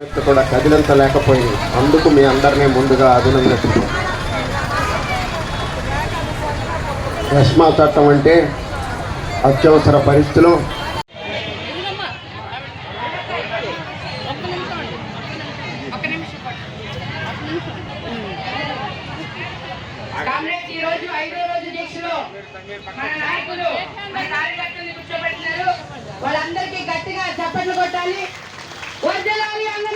వ్యక్తి కూడా కదిలించలేకపోయింది. అందుకు మీ అందరినీ ముందుగా అభినందిస్తున్నాం రష్మా చట్టం అంటే అత్యవసర పరిస్థితులు. కాంగ్రెస్ ఈ రోజు ఐదో రోజు దీక్షలో మన నాయకులు మన కార్యకర్తల్ని కూర్చోబెట్టినారు. వాళ్ళందరికీ గట్టిగా చప్పట్లు కొట్టాలి. ಗಾಳಿ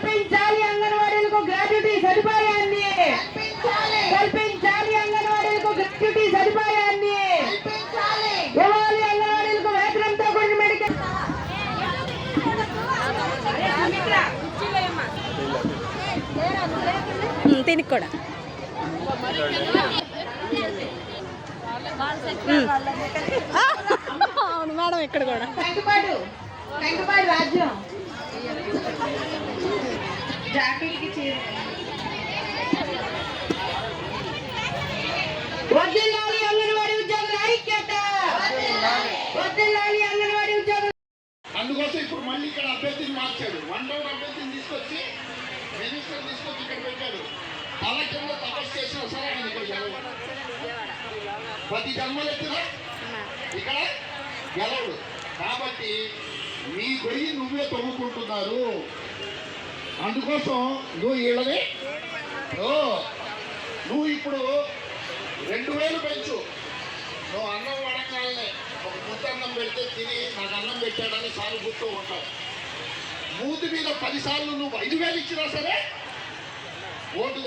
కల్పించాలి అంగన్వాడీలకు గ్రాట్యుటీ సదుపాయాన్ని. కల్పించాలి. అంగన్వాడీలకు గ్రాట్యుటీ సదుపాయాన్ని. ఇవ్వాలి అంగన్వాడీలకు వేతనంతో కూడిన మెడికల్ దీనికి కూడా. అవును మేడం ఇక్కడ కూడా. రాజ్యం. జాకెట్కి చీర. వద్దిల్లాలి అంగన్వాడీ ఉద్యోగుల ఐక్యత. వద్దిల్లాలి అంగన్వాడీ ఉద్యోగుల అందుకోసం ఇప్పుడు మళ్ళీ ఇక్కడ అభ్యర్థిని మార్చాడు. వన్ రౌండ్ అభ్యర్థిని తీసుకొచ్చి మినిస్టర్ తీసుకొచ్చి ఇక్కడ పెట్టాడు. కింద తపస్సు చేసిన సరే ఆయన పది జన్మలు ఎత్తినా ఇక్కడ గెలవడు. కాబట్టి నీ గొయ్యి నువ్వే తవ్వుకుంటున్నారు అందుకోసం నువ్వు వీళ్ళని నువ్వు ఇప్పుడు రెండు వేలు పెంచు. నువ్వు అన్నం వడకాలనే ఒక ముద్ద అన్నం పెడితే తిని నాకు అన్నం పెట్టాడని సానుభూతితో ఉంటావు మూతి మీద పదిసార్లు నువ్వు ఐదు వేలు ఇచ్చినా సరే ఓటు